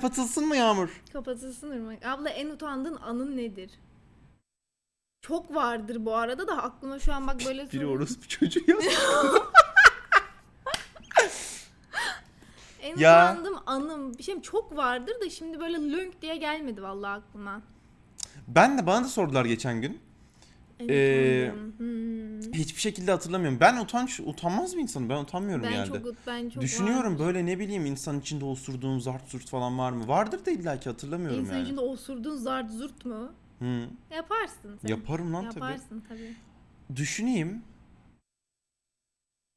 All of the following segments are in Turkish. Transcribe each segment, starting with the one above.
Kapatılsın mı Yağmur? Kapatılsın Irmak. Abla en utandığın anın nedir? Çok vardır bu arada da aklıma şu an bak böyle Biri soru- orospu çocuğu ya. En Ya. utandığım anım bir şeyim çok vardır da şimdi böyle lönk diye gelmedi vallahi aklıma. Ben de bana da sordular geçen gün. En Ee, hmm. Hiçbir şekilde hatırlamıyorum. Ben utanç utanmaz bir insanım. Ben utanmıyorum Ben genelde. çok ben çok Düşünüyorum vardır. böyle ne bileyim insan içinde osurduğum zart zurt falan var mı? Vardır da illa ki hatırlamıyorum İnsan yani. içinde osurduğun zart zurt mu? Hı. Yaparsın sen. Yaparım lan tabii. Yaparsın tabii. Düşüneyim.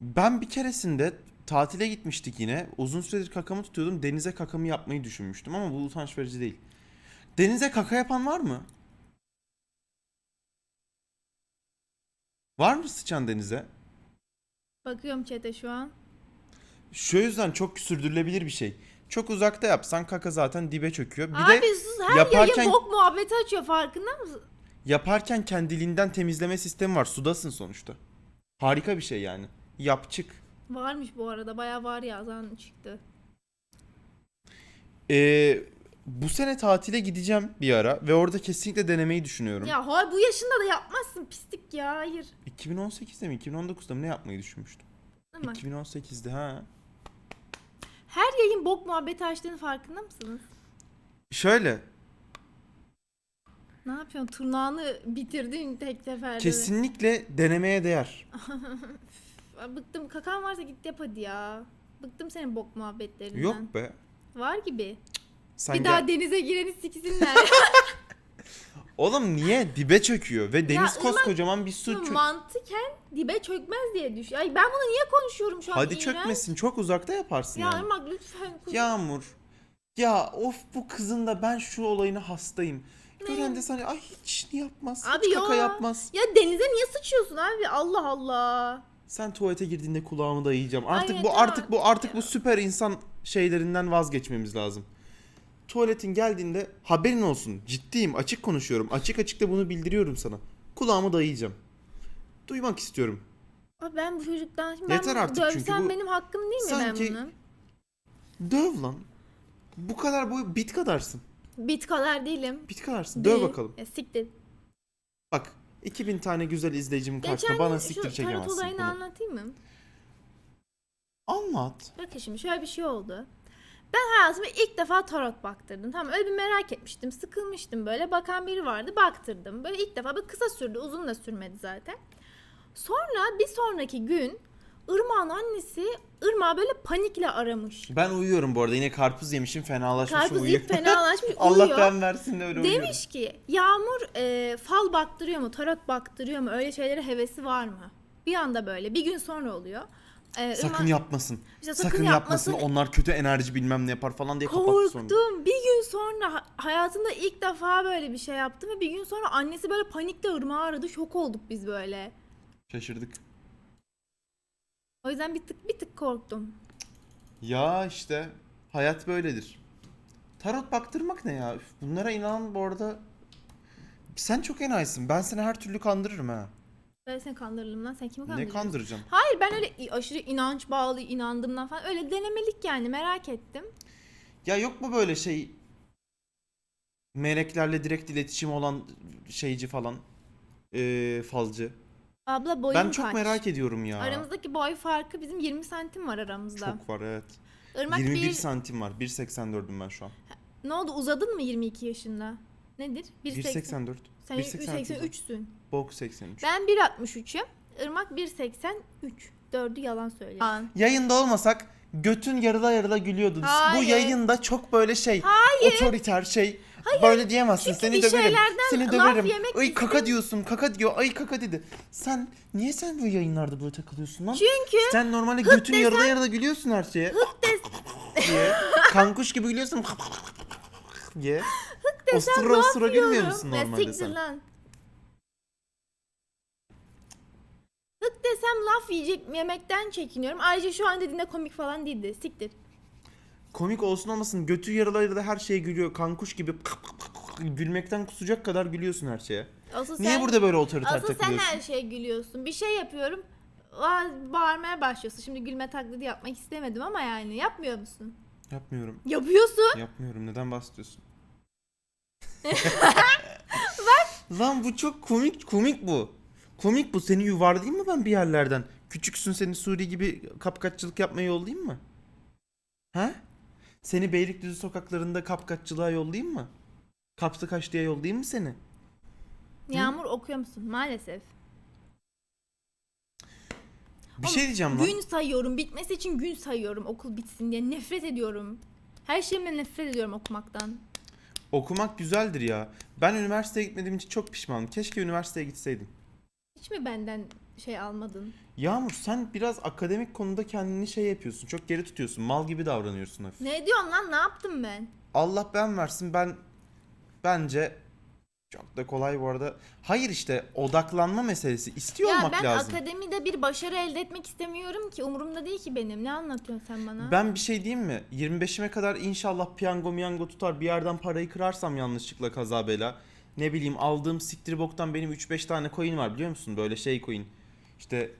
Ben bir keresinde tatile gitmiştik yine. Uzun süredir kakamı tutuyordum. Denize kakamı yapmayı düşünmüştüm ama bu utanç verici değil. Denize kaka yapan var mı? Var mı sıçan denize? Bakıyorum chat'e şu an. Şu yüzden çok sürdürülebilir bir şey. Çok uzakta yapsan kaka zaten dibe çöküyor. Bir Abi de sus her yaparken- yayın bok muhabbeti açıyor farkında mısın? yaparken kendiliğinden temizleme sistemi var. Sudasın sonuçta. Harika bir şey yani. Yap çık. Varmış bu arada bayağı var yazan çıktı. Ee, bu sene tatile gideceğim bir ara ve orada kesinlikle denemeyi düşünüyorum. Ya hayır bu yaşında da yapmazsın pislik ya hayır. 2018'de mi 2019'da mı ne yapmayı düşünmüştüm? Ama 2018'de ha. her yayın bok muhabbeti açtığının farkında mısınız? Şöyle Ne yapıyorsun? Tırnağını bitirdin tek seferde. kesinlikle denemeye değer. Bıktım kakan varsa git yap hadi ya. Bıktım senin bok muhabbetlerinden. Yok be. Var gibi. Sen bir gel. daha denize gireni siksinler. Oğlum niye? Dibe çöküyor ve deniz Irmak- koskocaman bir su. çö- Mantıken dibe çökmez diye düş. Ay ben bunu niye konuşuyorum şu an? Hadi İğrenç. çökmesin. Çok uzakta yaparsın Ya yani. Irmak lütfen. kuz- Yağmur. Ya of bu kızın da ben şu olayına hastayım. Gören de sana ay hiç yapmaz. Abi hiç kaka ya. yapmaz. Ya denize niye sıçıyorsun abi? Allah Allah. Sen tuvalete girdiğinde kulağımı da yiyeceğim. Artık Ay bu yeter artık bu artık bu süper insan şeylerinden vazgeçmemiz lazım. Tuvaletin geldiğinde haberin olsun. Ciddiyim, açık konuşuyorum. Açık açık da bunu bildiriyorum sana. Kulağımı dayayacağım. Duymak istiyorum. Abi ben bu çocuktan şimdi Yeter ben artık dövsem çünkü bu- benim hakkım değil mi Sanki- ben bunu? Döv lan. Bu kadar boy bit kadarsın. Bit kadar değilim. Bit kadarsın. Değil. Döv bakalım. Ya siktir. Bak 2000 tane güzel izleyicimin karşısında Geçen bana gün siktir şu tarot çekemezsin. olayını bunu. anlatayım mı? Anlat. Bakın şimdi şöyle bir şey oldu. Ben hayatımda ilk defa tarot baktırdım. Tamam öyle bir merak etmiştim. Sıkılmıştım böyle. Bakan biri vardı. Baktırdım. Böyle ilk defa böyle kısa sürdü. Uzun da sürmedi zaten. Sonra bir sonraki gün Irmak'ın annesi Irmak'ı böyle panikle aramış. Ben uyuyorum bu arada. Yine karpuz yemişim fenalaşmışım Karpuz uyuyorum. yiyip fenalaşmış Allah uyuyor. ben versin de öyle uyuyorum. Demiş ki Yağmur e, fal baktırıyor mu, tarot baktırıyor mu, öyle şeylere hevesi var mı? Bir anda böyle bir gün sonra oluyor. E, Sakın Irmak- yapmasın. İşte sakın, yapmasın. Onlar kötü enerji bilmem ne yapar falan diye kapattı sonra. Korktum. Bir gün sonra ha- hayatımda ilk defa böyle bir şey yaptım ve bir gün sonra annesi böyle panikle ırmağı aradı. Şok olduk biz böyle. Şaşırdık. O yüzden bir tık bir tık korktum. Ya işte hayat böyledir. Tarot baktırmak ne ya? Üf, bunlara inan bu arada. Sen çok enayisin. Ben seni her türlü kandırırım ha. Ben seni kandırırım lan. Sen kimi Ne kandırıyorsun? kandıracağım? Hayır ben öyle aşırı inanç bağlı inandığımdan falan öyle denemelik yani merak ettim. Ya yok mu böyle şey meleklerle direkt iletişim olan şeyci falan ee, falcı. Abla boyun ben çok kaç? merak ediyorum ya. Aramızdaki boy farkı bizim 20 santim var aramızda. Çok var evet. Irmak 21 bir... santim var. 1.84'üm ben şu an. Ne oldu uzadın mı 22 yaşında? Nedir? 1.80. 1.84. Sen 1.83. 1.83'sün. Bok 83. Ben 1.63'üm. Irmak 1.83. Dördü yalan söylüyor. An. Yayında olmasak götün yarıla yarıla gülüyordun. Bu Hayır. yayında çok böyle şey Hayır. otoriter şey. Böyle diyemezsin. Çünkü Seni bir döverim. şeylerden Seni laf döverim. yemek Ay kaka istem- diyorsun. Kaka diyor. Ay kaka dedi. Sen niye sen böyle yayınlarda böyle takılıyorsun lan? Çünkü Sen normalde götün yarıla yarıla gülüyorsun her şeye. diye. Kankuş gibi gülüyorsun. diye. Ostura ostura gülmüyor musun normalde siktir sen? lan. Hık desem laf yiyecek yemekten çekiniyorum. Ayrıca şu an dediğinde komik falan değildi. Siktir. Komik olsun olmasın götü yarıla yarıla her şeye gülüyor. Kankuş gibi gülmekten kusacak kadar gülüyorsun her şeye. Asıl Niye sen, burada böyle otoriter Asıl sen her şeye gülüyorsun. Bir şey yapıyorum. aa, Bağırmaya başlıyorsun. Şimdi gülme taklidi yapmak istemedim ama yani yapmıyor musun? Yapmıyorum. Yapıyorsun. Yapmıyorum. Neden bahsediyorsun? Lan bu çok komik komik bu. Komik bu. Seni yuvarlayayım mı ben bir yerlerden? Küçüksün seni Suri gibi kapkaççılık yapmaya yollayayım mı? Ha? Seni Beylikdüzü sokaklarında kapkaççılığa yollayayım mı? Kaptı kaç diye yollayayım mı seni? Yağmur okuyor musun? Maalesef. Bir şey diyeceğim lan. Gün sayıyorum. Bitmesi için gün sayıyorum okul bitsin diye. Nefret ediyorum. Her şeyimle nefret ediyorum okumaktan. Okumak güzeldir ya. Ben üniversiteye gitmediğim için çok pişmanım. Keşke üniversiteye gitseydim. Hiç mi benden şey almadın? Yağmur sen biraz akademik konuda kendini şey yapıyorsun. Çok geri tutuyorsun. Mal gibi davranıyorsun hafif. Ne diyorsun lan? Ne yaptım ben? Allah ben versin ben bence çok da kolay bu arada. Hayır işte odaklanma meselesi. İstiyor ya olmak ben lazım. akademide bir başarı elde etmek istemiyorum ki. Umurumda değil ki benim. Ne anlatıyorsun sen bana? Ben bir şey diyeyim mi? 25'ime kadar inşallah piyango miyango tutar bir yerden parayı kırarsam yanlışlıkla kaza bela. Ne bileyim aldığım siktir boktan benim 3-5 tane coin var biliyor musun? Böyle şey coin. İşte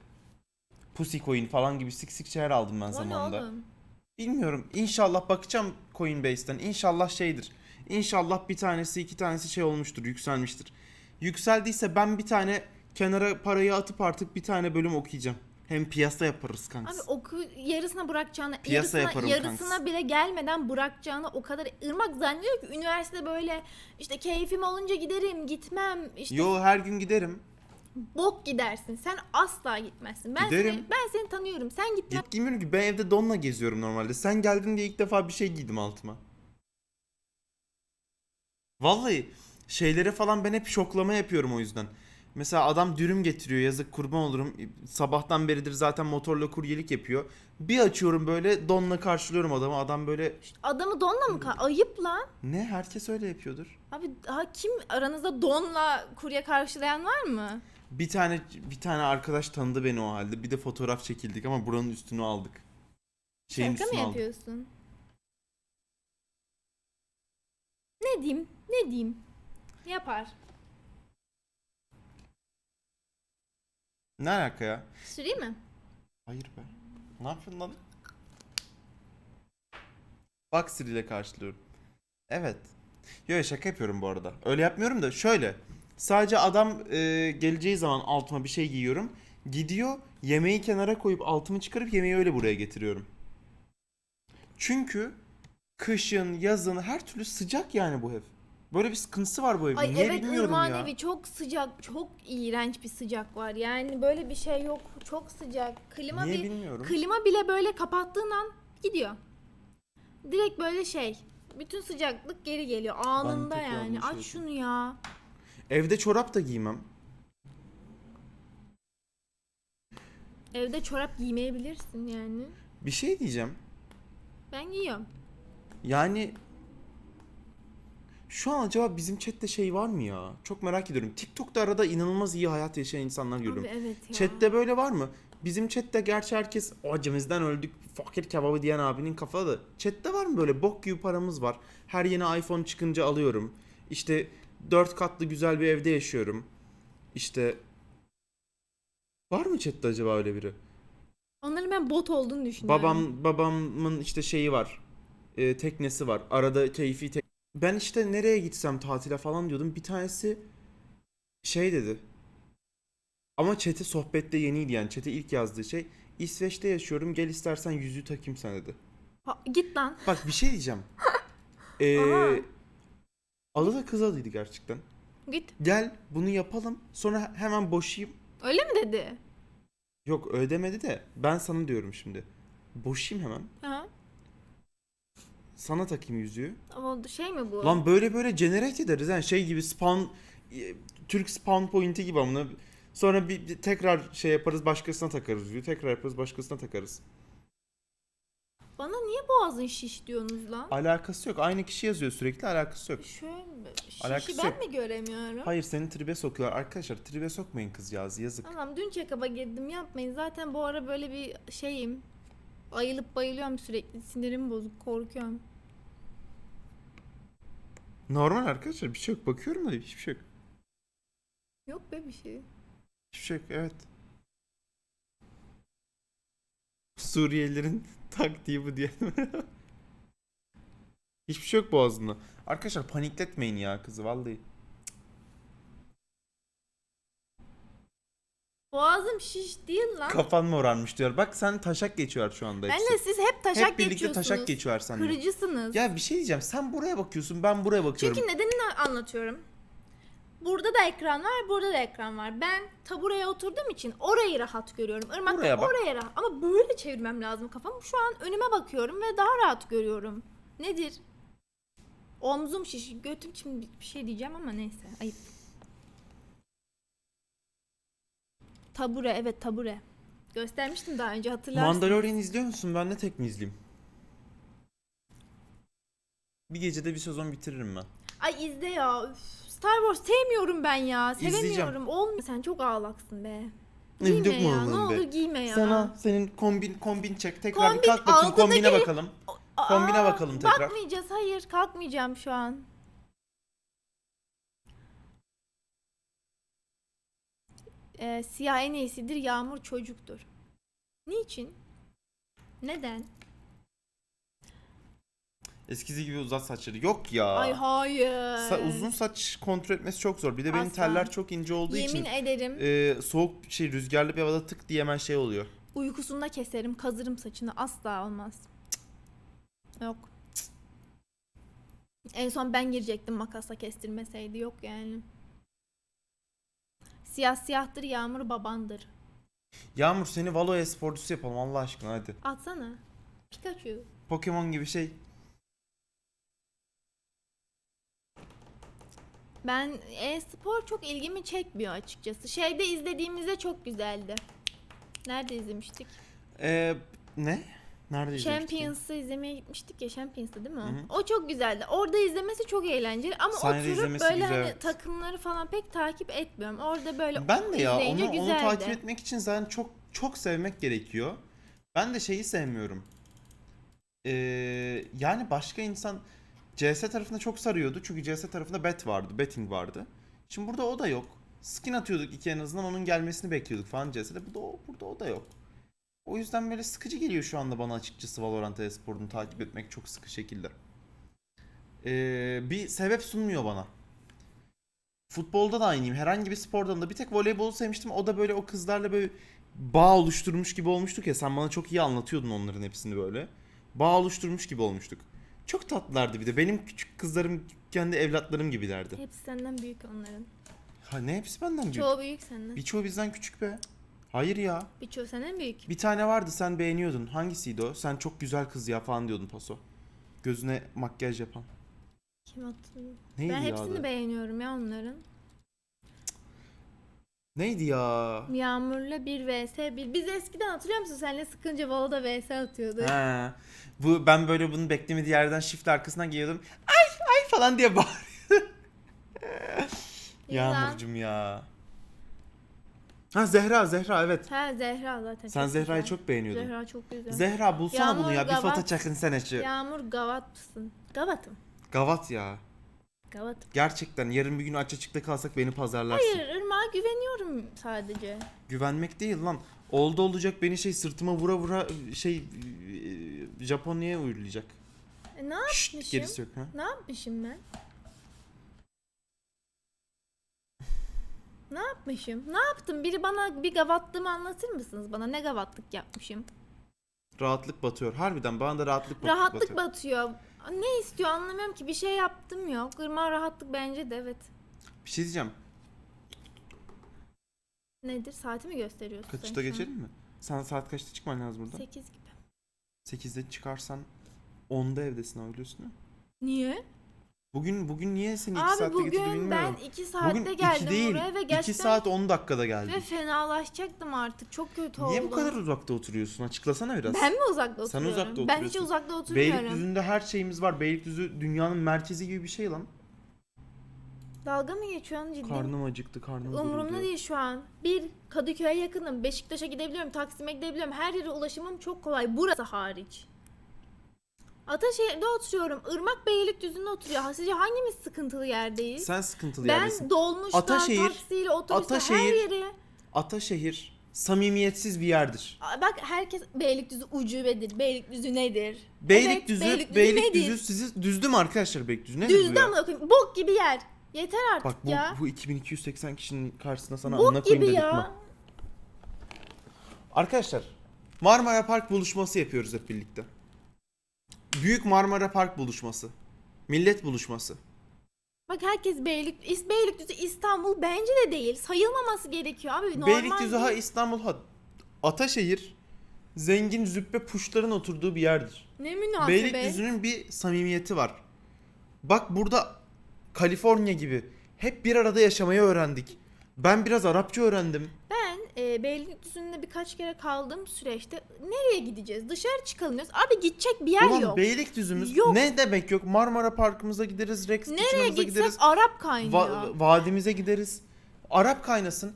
Pussy coin falan gibi sik sik şeyler aldım ben O ne zamanında. oğlum? Bilmiyorum. İnşallah bakacağım Coinbase'ten. İnşallah şeydir. İnşallah bir tanesi iki tanesi şey olmuştur, yükselmiştir. Yükseldiyse ben bir tane kenara parayı atıp artık bir tane bölüm okuyacağım. Hem piyasa yaparız kanka. Abi oku yarısına bırakacağını, Piyasa yarısına, yarısına bile gelmeden bırakacağını o kadar ırmak zannediyor ki üniversite böyle işte keyfim olunca giderim, gitmem, işte Yo her gün giderim. bok gidersin. Sen asla gitmezsin. Ben Giderim. seni ben seni tanıyorum. Sen gitme. Git giymiyorum ki ben evde donla geziyorum normalde. Sen geldin diye ilk defa bir şey giydim altıma. Vallahi şeylere falan ben hep şoklama yapıyorum o yüzden. Mesela adam dürüm getiriyor yazık kurban olurum. Sabahtan beridir zaten motorla kuryelik yapıyor. Bir açıyorum böyle donla karşılıyorum adamı. Adam böyle Adamı donla mı ka- Ayıp lan. ne herkes öyle yapıyordur. Abi daha kim aranızda donla kurye karşılayan var mı? Bir tane bir tane arkadaş tanıdı beni o halde. Bir de fotoğraf çekildik ama buranın üstünü aldık. Şeyin Şaka mı üstünü aldık. yapıyorsun? Ne diyeyim? Ne diyeyim? Yapar. Ne alaka ya? Süreyim mi? Hayır be. Ne yapıyorsun lan? Bak Siri ile karşılıyorum. Evet. Yo şaka yapıyorum bu arada. Öyle yapmıyorum da şöyle. Sadece adam e, geleceği zaman altıma bir şey giyiyorum. Gidiyor yemeği kenara koyup altımı çıkarıp yemeği öyle buraya getiriyorum. Çünkü kışın, yazın her türlü sıcak yani bu ev. Böyle bir sıkıntısı var bu evin. Ay Niye evet bilmiyorum Irmak'ın ya. evi çok sıcak, çok iğrenç bir sıcak var. Yani böyle bir şey yok. Çok sıcak. Klima Niye bir bilmiyorum. klima bile böyle kapattığın an gidiyor. Direkt böyle şey. Bütün sıcaklık geri geliyor anında tekrar yani. bunu Aç şunu ya. Evde çorap da giymem. Evde çorap giymeyebilirsin yani. Bir şey diyeceğim. Ben giyiyorum. Yani şu an acaba bizim chatte şey var mı ya? Çok merak ediyorum. TikTok'ta arada inanılmaz iyi hayat yaşayan insanlar görüyorum. Abi evet ya. Chatte böyle var mı? Bizim chatte gerçi herkes acımızdan öldük fakir kebabı diyen abinin kafalı. da. Chatte var mı böyle bok gibi paramız var. Her yeni iPhone çıkınca alıyorum. İşte dört katlı güzel bir evde yaşıyorum. İşte var mı chatte acaba öyle biri? Onların ben bot olduğunu düşünüyorum. Babam babamın işte şeyi var. e, teknesi var. Arada keyfi tek. Ben işte nereye gitsem tatile falan diyordum. Bir tanesi şey dedi. Ama chat'e sohbette yeniydi yani. Chat'e ilk yazdığı şey. İsveç'te yaşıyorum. Gel istersen yüzüğü takayım sana dedi. Ha, git lan. Bak bir şey diyeceğim. Ee, Aha. adı da kız adıydı gerçekten. Git. Gel bunu yapalım. Sonra hemen boşayım. Öyle mi dedi? Yok ödemedi de ben sana diyorum şimdi. Boşayım hemen. Ha? Sana takayım yüzüğü. Ama şey mi bu? Lan böyle böyle generate ederiz yani şey gibi spawn e, Türk spawn point'i gibi amına. Sonra bir, bir tekrar şey yaparız başkasına takarız yüzüğü. Tekrar yaparız başkasına takarız. Bana niye boğazın şiş diyorsunuz lan? Alakası yok. Aynı kişi yazıyor sürekli alakası yok. Şöyle şişi Alakası ben yok. mi göremiyorum? Hayır seni tribe sokuyorlar. Arkadaşlar tribe sokmayın kızcağızı yazık. Tamam dün check-up'a girdim yapmayın. Zaten bu ara böyle bir şeyim. Ayılıp bayılıyorum sürekli. Sinirim bozuk. Korkuyorum. Normal arkadaşlar bir şey yok. Bakıyorum da hiçbir şey yok. Yok be bir şey. Hiçbir şey yok evet. Suriyelilerin taktiği bu diye. Hiçbir şey yok boğazında. Arkadaşlar panikletmeyin ya kızı vallahi. Şiş değil lan. Kafan mı oranmış diyor. Bak sen taşak geçiyor şu anda hepsi. Ben de siz hep taşak Hep birlikte geçiyorsunuz. taşak geçiyor seninle. Kırıcısınız. Ya bir şey diyeceğim. Sen buraya bakıyorsun, ben buraya bakıyorum. Çünkü nedenini anlatıyorum. Burada da ekran var, burada da ekran var. Ben tabureye oturduğum için orayı rahat görüyorum. Irmak da Buraya bak. oraya rahat. Ama böyle çevirmem lazım kafamı. Şu an önüme bakıyorum ve daha rahat görüyorum. Nedir? Omzum şiş, götüm şimdi bir şey diyeceğim ama neyse. Ayıp. Tabure, evet tabure. Göstermiştim daha önce hatırlarsın. Mandalorian izliyor musun? Ben de tek mi izleyeyim? Bir gecede bir sezon bitiririm ben. Ay izle ya. Üf, Star Wars sevmiyorum ben ya. İzleyeceğim. Sevemiyorum. Olmuyor. Sen çok ağlaksın be. Ne Giyme ya. Ne oğlum be. olur giyme ya. Sana senin kombin kombin çek. Tekrar bir Kombin, kalk bakayım altındaki- kombine bakalım. Aa, Kombine bakalım tekrar. Bakmayacağız. Hayır kalkmayacağım şu an. Ee, siyah en iyisidir. Yağmur çocuktur. Niçin? Neden? Eskisi gibi uzat saçları. Yok ya. Ay hayır. Sa- uzun saç kontrol etmesi çok zor. Bir de benim Asla. teller çok ince olduğu Yemin için ederim e, soğuk şey rüzgarlı bir havada tık diye hemen şey oluyor. uykusunda keserim, kazırım saçını. Asla olmaz. Yok. En son ben girecektim makasla kestirmeseydi. Yok yani. Siyah siyahtır, yağmur babandır. Yağmur seni Valo e-sporcusu yapalım Allah aşkına hadi. Atsana. Pikachu. Pokemon gibi şey. Ben e-spor çok ilgimi çekmiyor açıkçası. Şeyde izlediğimizde çok güzeldi. Nerede izlemiştik? E, ne? Nerede? Champions'ı izlemeye gitmiştik ya Champions'ı değil mi o? Hı hı. O çok güzeldi. Orada izlemesi çok eğlenceli ama Sahnede oturup izlemesi böyle güzel, hani evet. takımları falan pek takip etmiyorum. Orada böyle Ben de ya onu, onu güzeldi. takip etmek için zaten çok çok sevmek gerekiyor. Ben de şeyi sevmiyorum. Ee, yani başka insan CS tarafında çok sarıyordu. Çünkü CS tarafında bet vardı, betting vardı. Şimdi burada o da yok. Skin atıyorduk iki en azından onun gelmesini bekliyorduk falan CS'de. Bu da o, burada o da yok. O yüzden böyle sıkıcı geliyor şu anda bana açıkçası Valorant e-sporunu takip etmek çok sıkı şekilde. Ee, bir sebep sunmuyor bana. Futbolda da aynıyım. Herhangi bir spor dalında bir tek voleybolu sevmiştim. O da böyle o kızlarla böyle bağ oluşturmuş gibi olmuştuk ya. Sen bana çok iyi anlatıyordun onların hepsini böyle. Bağ oluşturmuş gibi olmuştuk. Çok tatlılardı bir de. Benim küçük kızlarım kendi evlatlarım gibilerdi. Hepsi senden büyük onların. Ha ne hepsi benden büyük. Çoğu büyük senden. Birçoğu bizden küçük be. Hayır ya. Birçoğu senden büyük. Bir tane vardı sen beğeniyordun. Hangisiydi o? Sen çok güzel kız ya falan diyordun paso. Gözüne makyaj yapan. Kim hatırlıyor? Neydi Ben ya hepsini adı? beğeniyorum ya onların. Neydi ya? Yağmur'la bir vs 1. Biz eskiden hatırlıyor musun? Seninle sıkınca Valo'da vs atıyorduk. He. Bu ben böyle bunu beklemediği yerden shift arkasından geliyordum. Ay ay falan diye bağırıyordum. Yılan. Yağmurcum ya. Ha Zehra Zehra evet. Ha Zehra zaten. Sen çok Zehra'yı güzel. çok beğeniyordun. Zehra çok güzel. Zehra bulsana Yağmur, bunu ya. Bir Gavat. foto çakın sen şu. Yağmur gavat mısın? Gavatım. Gavat ya. Gavatım. Gerçekten yarın bir gün aç açıkta kalsak beni pazarlarsın. Hayır Irmak'a güveniyorum sadece. Güvenmek değil lan. Oldu olacak beni şey sırtıma vura vura şey e, Japonya'ya uyurlayacak. E, ne Şşt yapmışım? gerisi yok ha. Ne yapmışım ben? Ne yapmışım? Ne yaptım? Biri bana bir gavatlığımı anlatır mısınız bana? Ne gavatlık yapmışım? Rahatlık batıyor. Harbiden bana da rahatlık bat- Rahatlık batıyor. batıyor. Ne istiyor anlamıyorum ki. Bir şey yaptım yok. Irmak'a rahatlık bence de evet. Bir şey diyeceğim. Nedir? Saati mi gösteriyorsun? Kaçta geçelim mi? Sen saat kaçta çıkman lazım buradan? 8 gibi. 8'de çıkarsan 10'da evdesin öyle üstüne. Niye? Bugün bugün niye seni 2 Abi saatte getirdi bugün bilmiyorum. ben 2 saatte bugün geldim 2 değil. buraya ve 2 gerçekten saat 10 dakikada geldim. ve fenalaşacaktım artık. Çok kötü Niye oldum. bu kadar uzakta oturuyorsun? Açıklasana biraz. Ben mi uzakta Sen oturuyorum? uzakta Ben hiç oturuyorsun. uzakta oturmuyorum. Beylikdüzü'nde her şeyimiz var. Beylikdüzü dünyanın merkezi gibi bir şey lan. Dalga mı geçiyorsun ciddi? Karnım acıktı, karnım Umurumda değil şu an. Bir Kadıköy'e yakınım. Beşiktaş'a gidebiliyorum. Taksim'e gidebiliyorum. Her yere ulaşımım çok kolay. Burası hariç. Ataşehir'de oturuyorum. Irmak Beylikdüzü'nde oturuyor. Ha, Sizce hangimiz sıkıntılı yerdeyiz? Sen sıkıntılı ben yerdesin. dolmuşla, Ataşehir- taksiyle, otobüsle her Ataşehir- yere. Ataşehir samimiyetsiz bir yerdir. Aa, Bak herkes Beylikdüzü ucubedir. Beylikdüzü nedir? Beylikdüzü, evet, Beylikdüzü nedir? sizi düzdü mü arkadaşlar Beylikdüzü? Nedir bu Düzdü ya? ama koyayım. Bok gibi yer. Yeter artık Bak bu, ya. bu 2280 kişinin karşısına sana Bok amına koyayım gibi dedik ya. Arkadaşlar Marmara Park buluşması yapıyoruz hep birlikte. Büyük Marmara Park buluşması. Millet buluşması. Bak herkes Beylik, İs- Beylikdüzü İstanbul bence de değil. Sayılmaması gerekiyor abi. Normal Beylikdüzü ha değil. İstanbul ha Ataşehir zengin züppe puşların oturduğu bir yerdir. Ne münasebet. Beylikdüzü'nün bir samimiyeti var. Bak burada Kaliforniya gibi hep bir arada yaşamayı öğrendik. Ben biraz Arapça öğrendim. E, Beylikdüzü'nde birkaç kere kaldığım süreçte nereye gideceğiz? Dışarı çıkalım diyoruz. Abi gidecek bir yer Ulan yok. Beylikdüzü'müz Yok. ne demek yok? Marmara Parkımıza gideriz, Rex Nereye Kitchen'ımıza gitsek gideriz. Arap kaynıyor. Va- vadimize gideriz. Arap kaynasın.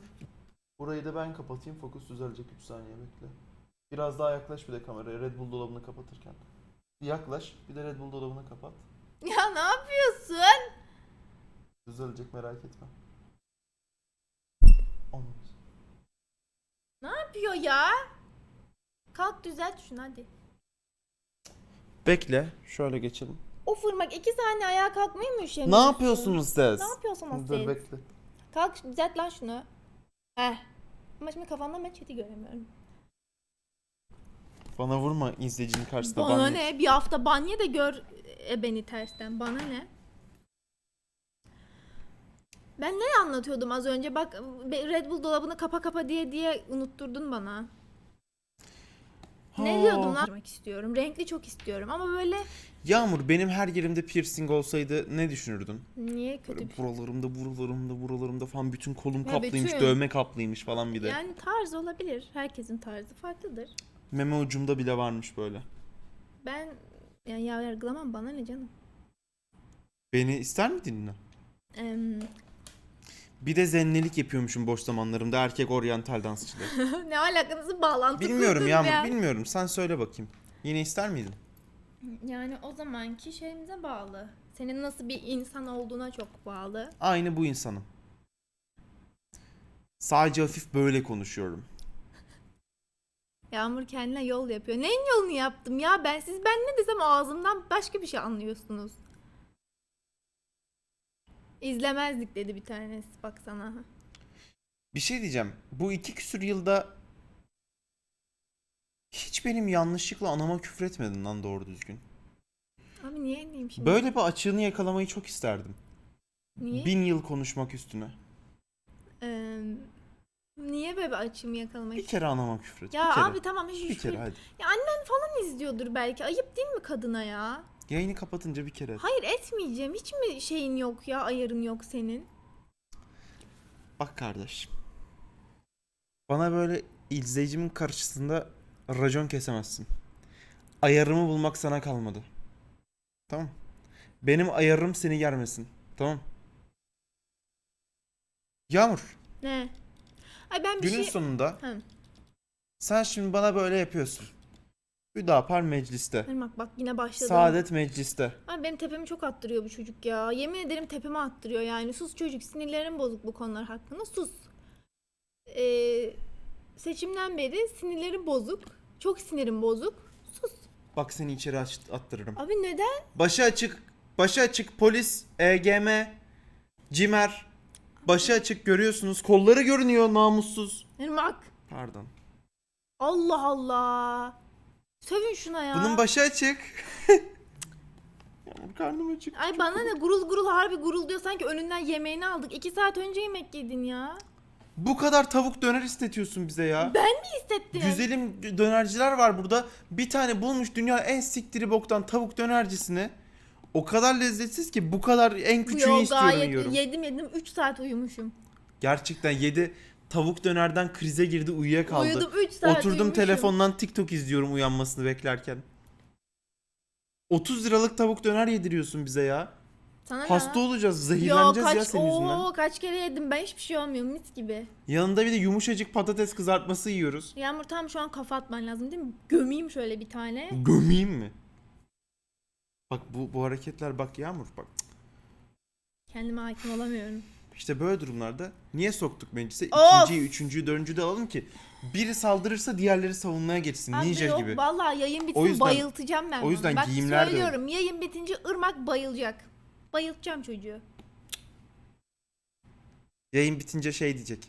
Burayı da ben kapatayım. Fokus düzelecek 3 saniye bekle. Biraz daha yaklaş bir de kameraya. Red Bull dolabını kapatırken. Yaklaş. Bir de Red Bull dolabını kapat. ya ne yapıyorsun? Düzelecek merak etme. Yapıyor ya? Kalk düzelt şunu hadi. Bekle. Şöyle geçelim. O fırmak iki saniye ayağa kalkmayı mı Ne üşeniyorsun? yapıyorsunuz siz? Ne yapıyorsun Dur siz? bekle. Kalk düzelt lan şunu. Heh. Ama şimdi kafandan ben chat'i göremiyorum. Bana vurma izleyicinin karşısında. Bana ne? Bir hafta banye de gör e, beni tersten. Bana ne? Ben ne anlatıyordum az önce? Bak Red Bull dolabını kapa kapa diye diye unutturdun bana. Ne diyordum lan? İstiyorum. Renkli çok istiyorum ama böyle Yağmur benim her yerimde piercing olsaydı ne düşünürdün? niye kötü Böyle bir şey? buralarımda, buralarımda, buralarımda falan bütün kolum Ya kaplıymış, bütün. dövme kaplıymış falan bir de. Yani tarz olabilir. Herkesin tarzı farklıdır. Meme ucumda bile varmış böyle. Ben yani ya yargılamam bana ne canım. Beni ister miydin yine? Em, Bir de zennelik yapıyormuşum boş zamanlarımda erkek oryantal dansçılığı. ne alakanızı bağlantı bilmiyorum kurdun Yağmur, ya. bilmiyorum. Sen söyle bakayım. Yine ister miydin? Yani o zamanki şeyimize bağlı. Senin nasıl bir insan olduğuna çok bağlı. Aynı bu insanım. Sadece hafif böyle konuşuyorum. Yağmur kendine yol yapıyor. Neyin yolunu yaptım ya ben? Siz ben ne desem ağzımdan başka bir şey anlıyorsunuz. İzlemezdik dedi bir tanesi baksana. Bir şey diyeceğim. Bu iki küsür yılda hiç benim yanlışlıkla anama küfür etmedin lan doğru düzgün. Abi niye diyeyim şimdi? Böyle bir açığını yakalamayı çok isterdim. Niye? Bin yıl konuşmak üstüne. Ee, niye böyle bir açımı yakalamak Bir kere anama küfür et. Ya bir kere. abi tamam hiç bir kere hadi. Ya annen falan izliyordur belki. Ayıp değil mi kadına ya? Yayını kapatınca bir kere et. Hayır etmeyeceğim. Hiç mi şeyin yok ya? Ayarın yok senin. Bak kardeş. Bana böyle izleyicimin karşısında racon kesemezsin. Ayarımı bulmak sana kalmadı. Tamam. Benim ayarım seni germesin. Tamam. Yağmur. Ne? Ay ben bir Günün şey... sonunda Hı. sen şimdi bana böyle yapıyorsun. Hüdapar mecliste. Irmak bak yine başladı. Saadet mecliste. Ay benim tepemi çok attırıyor bu çocuk ya. Yemin ederim tepemi attırıyor yani. Sus çocuk sinirlerim bozuk bu konular hakkında. Sus. Ee, seçimden beri sinirlerim bozuk. Çok sinirim bozuk. Sus. Bak seni içeri aç- attırırım. Abi neden? Başı açık, başı açık polis, EGM, cimer, başı açık görüyorsunuz. Kolları görünüyor namussuz. Irmak. Pardon. Allah Allah. Sövün şuna ya. Bunun başı açık. Yağmur karnım açık. Ay bana ne gurul gurul harbi gurul diyor sanki önünden yemeğini aldık. İki saat önce yemek yedin ya. Bu kadar tavuk döner istetiyorsun bize ya. Ben mi hissettim? Güzelim dönerciler var burada. Bir tane bulmuş dünya en siktiri boktan tavuk dönercisini. O kadar lezzetsiz ki bu kadar en Bu küçüğünü yol istiyorum gayet yiyorum. yedim yedim 3 saat uyumuşum. Gerçekten yedi tavuk dönerden krize girdi uyuyakaldı. Uyudum 3 saat Oturdum uyumuşum. telefondan TikTok izliyorum uyanmasını beklerken. 30 liralık tavuk döner yediriyorsun bize ya. Sana ne Hasta lan? olacağız, zehirleneceğiz kaç, ya senin yüzünden. Oo, kaç kere yedim ben hiçbir şey olmuyor mis gibi. Yanında bir de yumuşacık patates kızartması yiyoruz. Yağmur tam şu an kafa atman lazım değil mi? Gömeyim şöyle bir tane. Gömeyim mi? Bak bu bu hareketler bak Yağmur bak. Kendime hakim olamıyorum. İşte böyle durumlarda niye soktuk meclise? Of! İkinciyi, üçüncüyü, dördüncüyü de alalım ki biri saldırırsa diğerleri savunmaya geçsin. Abi Ninja yok, gibi. Vallahi yayın bitsin O yüzden- bayıltacağım ben o bunu. yüzden Bak giyimler de- söylüyorum yayın bitince ırmak bayılacak. Bayıltacağım çocuğu. Yayın bitince şey diyecek.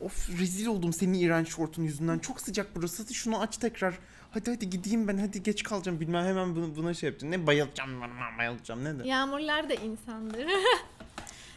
Of rezil oldum senin iğrenç şortun yüzünden. Çok sıcak burası. Hadi şunu aç tekrar. Hadi hadi gideyim ben. Hadi geç kalacağım. Bilmem hemen bunu, buna şey yaptın. Ne bayılacağım ben bayılacağım ne de. Yağmurlar da insandır.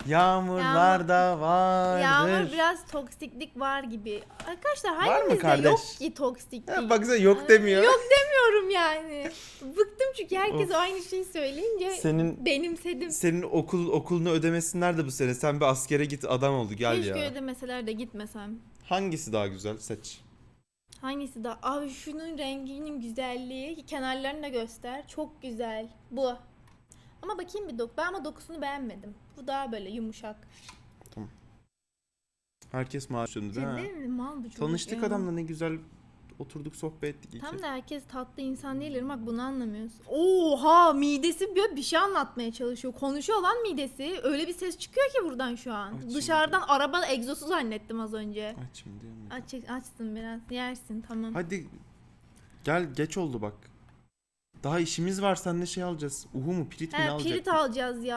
Yağmurlar da vardır. Yağmur biraz toksiklik var gibi. Arkadaşlar hangimizde kardeş? yok ki toksiklik? Ya baksana yok demiyor. Yok demiyorum yani. Bıktım çünkü herkes Of. aynı şeyi söyleyince Senin benimsedim. senin okul okulunu ödemesinler de bu sene. Sen bir askere git adam oldu gel Keşke ya. ödemeseler de gitmesem. Hangisi daha güzel seç. Hangisi daha? Abi şunun renginin güzelliği. Kenarlarını da göster. Çok güzel. Bu. Ama bakayım bir dok. Ben ama dokusunu beğenmedim. Bu daha böyle yumuşak. Herkes maaş döndü ha. Ciddi mi? Mal bu çocuk Tanıştık ya. adamla ne güzel oturduk sohbet ettik. iyi Tam ki. da herkes tatlı insan değil Irmak bunu anlamıyorsun. Oha midesi bir, bir şey anlatmaya çalışıyor. Konuşuyor lan midesi. Öyle bir ses çıkıyor ki buradan şu an. Şimdi- Dışarıdan araba egzosu zannettim az önce. Açım değil mi? Aç, açsın biraz yersin tamam. Hadi gel geç oldu bak. Daha işimiz var seninle şey alacağız. Uhu mu pirit mi ne He, alacak? pirit alacağız ya.